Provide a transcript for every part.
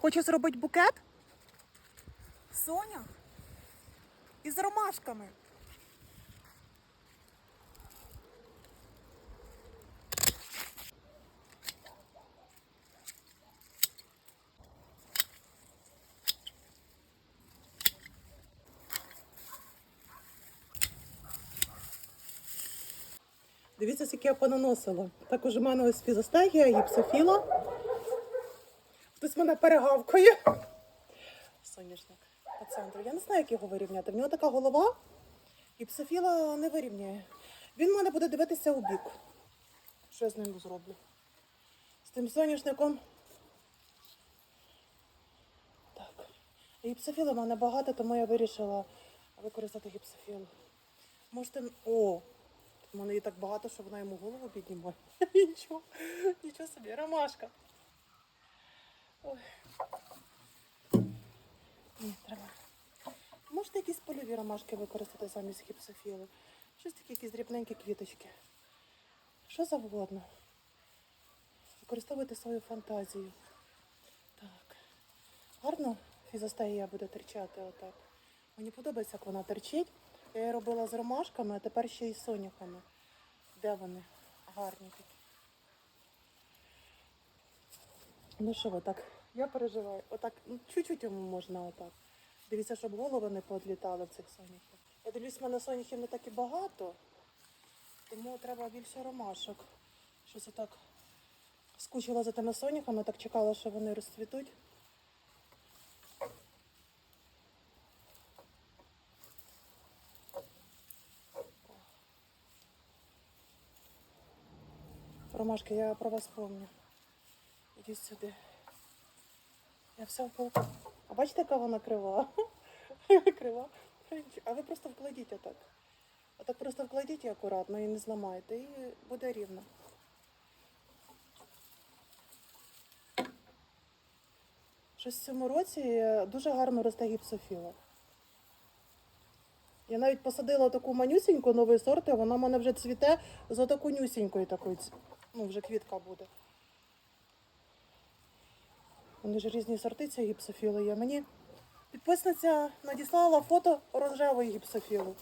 Хочу зробити букет. Соня. Із ромашками. Дивіться, скільки я понаносила. Також у мене ось фізостегія, гіпсофіла. Мене перегавкає. Соняшник по центру. Я не знаю, як його вирівняти. В нього така голова, гіпсофіла не вирівняє. Він в мене буде дивитися у бік. Що я з ним зроблю? З тим соняшником. Так. Гіпсофіла в мене багато, тому я вирішила використати гіпсофіл. Можете. О! У мене її так багато, що вона йому голову піднімає. Нічого, нічого собі, ромашка. Ой. Ні, треба. Можете якісь польові ромашки використати замість гіпсофілу. Щось такі якісь дрібненькі квіточки. Що завгодно. Використовуйте свою фантазію. Так. Гарно фізостегія буде терчати отак. Мені подобається, як вона терчить. Я її робила з ромашками, а тепер ще й з соняхами. Де вони? Гарні такі. Ну що ви так? Я переживаю. Отак, ну, чуть-чуть йому можна отак. Дивіться, щоб голови не поодлітали в цих соняхів. Я дивлюсь, в мене соняхів не так і багато, тому треба більше ромашок. Щось отак скучила за тими соняхами, так чекала, що вони розцвітуть. Ромашки, я про вас помню. Ідіть сюди. Я все вкладу. А бачите, яка вона крива? крива. А ви просто вкладіть отак. Отак просто вкладіть її акуратно і не зламайте. І буде рівно. Щось в цьому році дуже гарно росте гіпсофіла. Я навіть посадила таку манюсіньку новий сорт, і вона в мене вже цвіте з отаку нюсінькою такою. Ну, вже квітка буде. Вони ж різні сорти цієї гіпсофіли є. Мені підписниця надіслала фото рожевої гіпсофіли.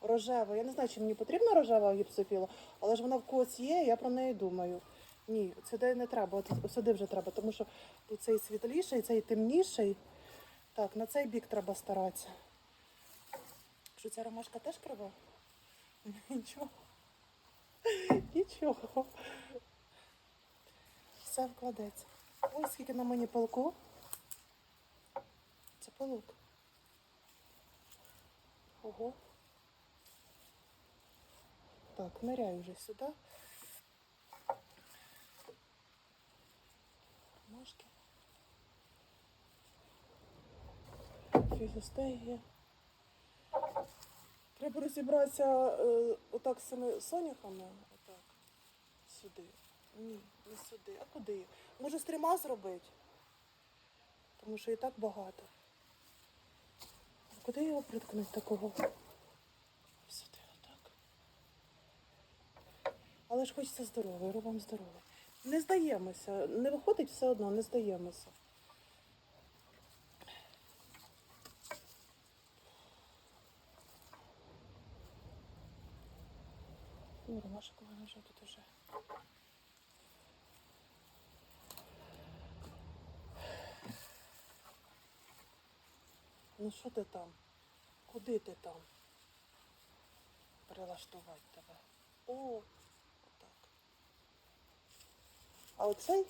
Рожева. Я не знаю, чи мені потрібна рожева гіпсофіла, але ж вона в когось є, я про неї думаю. Ні, сюди не треба, от сюди вже треба, тому що тут цей світліший, цей темніший. Так, на цей бік треба старатися. Що ця ромашка теж крива? Нічого. Нічого. Все вкладеться. Ось скільки на мені пилку. Це пилок. Ого. Так, ниряю вже сюди. Ножки. Фізостегія. Треба розібратися е, отак з цими соняхами. Отак. Сюди. Ні, не сюди. А куди? Може з трьома зробити? Тому що і так багато. А куди його приткнути такого? Сюди, отак. Але ж хочеться здоровий, робимо здоровий. Не здаємося. Не виходить все одно, не здаємося. Ромашок у мене вже тут уже. Ну що ти там? Куди ти там? Перелаштувати тебе. О, отак. А оцей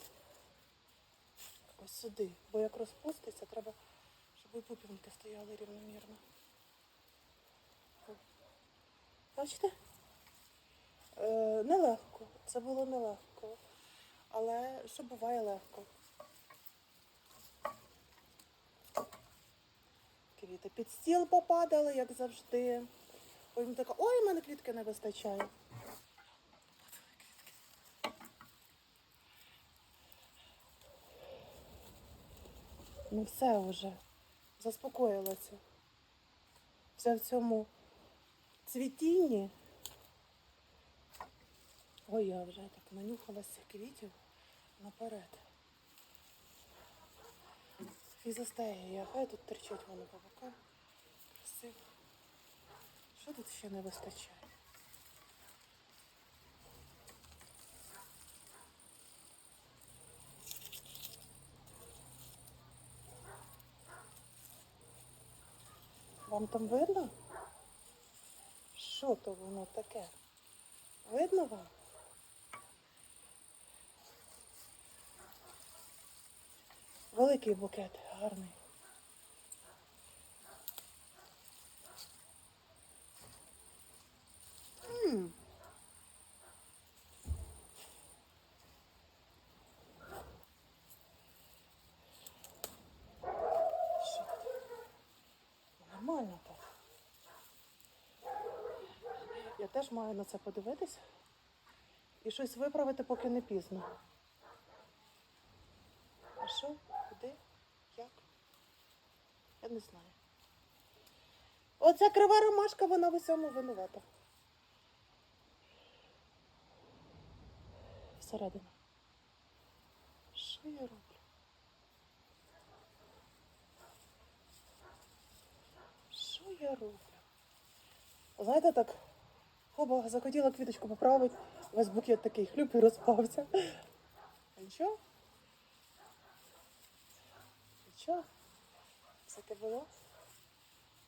ось сюди, бо як розпуститься, треба, щоб пупінки стояли рівномірно. Бачите? Е, нелегко. Це було нелегко. Але що буває легко? Квіти під стіл попадали, як завжди. Потім така, ой, в мене квітки не вистачає. Ну все вже. Заспокоїлася. Все в цьому цвітінні. Ой, я вже так нанюхалася квітів наперед. Фізостегія, хай тут терчать воно по бокам. Красиво. Що тут ще не вистачає? Вам там видно? Що то воно таке? Видно вам? Великий букет, гарний. Нормально так. Я теж маю на це подивитись і щось виправити, поки не пізно. А що? Куди? Як? Я не знаю. Оця крива ромашка, вона в усьому винувата. Всередину. Що я роблю? Що я роблю? Знаєте, так, хоба, захотіла квіточку поправити, весь букет такий хлюп і розпався. Нічого? Нічого? Все таке було?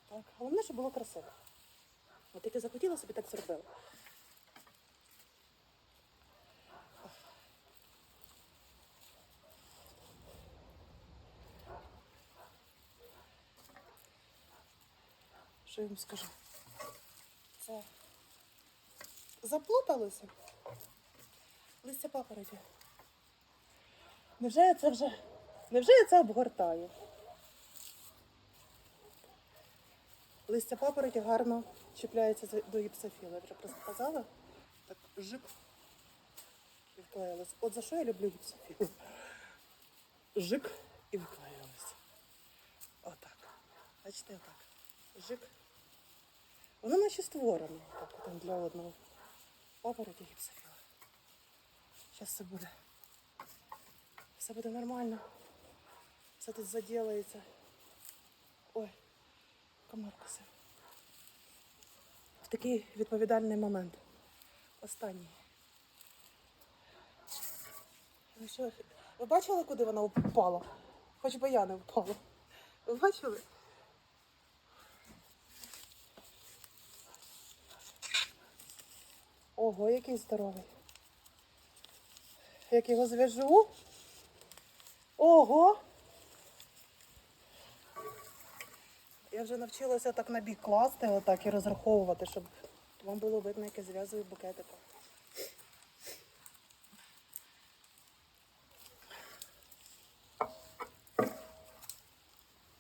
Так, головне, щоб було красиво. От як я захотіла, собі так зробила. Що я вам скажу? Це заплуталося. Листя папороті. Невже я це вже. Невже я це обгортаю? Листя папороті гарно чіпляється до гіпсофіла. Я вже просто казала. Так жик і вклеїлось. От за що я люблю гіпсофіл? Жик і вклеїлось. Отак. Бачите, отак. Жик. Воно наче створено так, один для одного. Папороті гіпсофіла. Зараз все буде. Все буде нормально. Все тут заділається. Ой, комар. В такий відповідальний момент. Останній. Ну що, ви бачили, куди вона впала? Хоч би я не впала. Ви бачили? Ого, який здоровий. Як його зв'яжу? Ого! Я вже навчилася так на бік класти, отак і розраховувати, щоб вам було видно, як я зв'язую букетиком.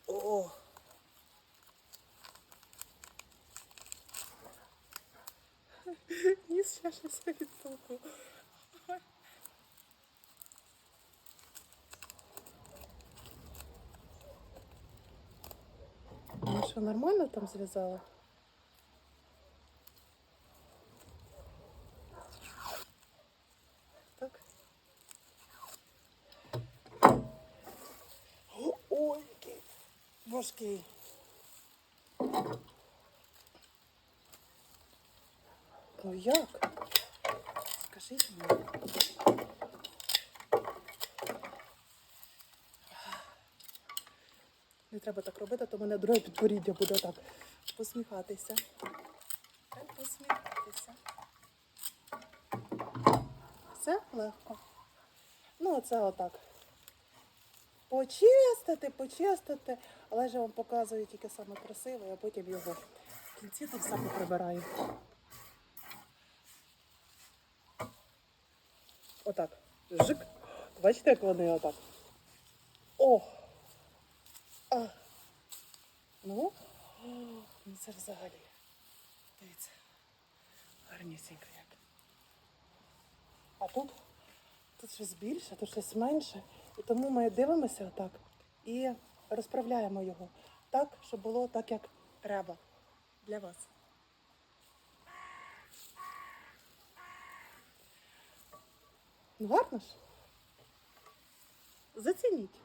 О! Ніс ще щось відтолкнув. Ну що, нормально там зв'язала? Так. О, Ой, який важкий. Ну як? Скажіть мені. Треба так робити, то мене друге підборіддя буде так посміхатися. Так, посміхатися. Все легко. Ну, оце отак. Почистити, почистити, але ж я вам показую тільки саме красиве, а потім його в кінці так само прибираю. Отак. Жик. Бачите, як вони отак. О! А. Ну, ну це взагалі. Дивіться. Гарнісінько як. А тут, тут щось більше, тут щось менше. І тому ми дивимося отак і розправляємо його так, щоб було так, як треба для вас. Ну, гарно ж? Зацініть.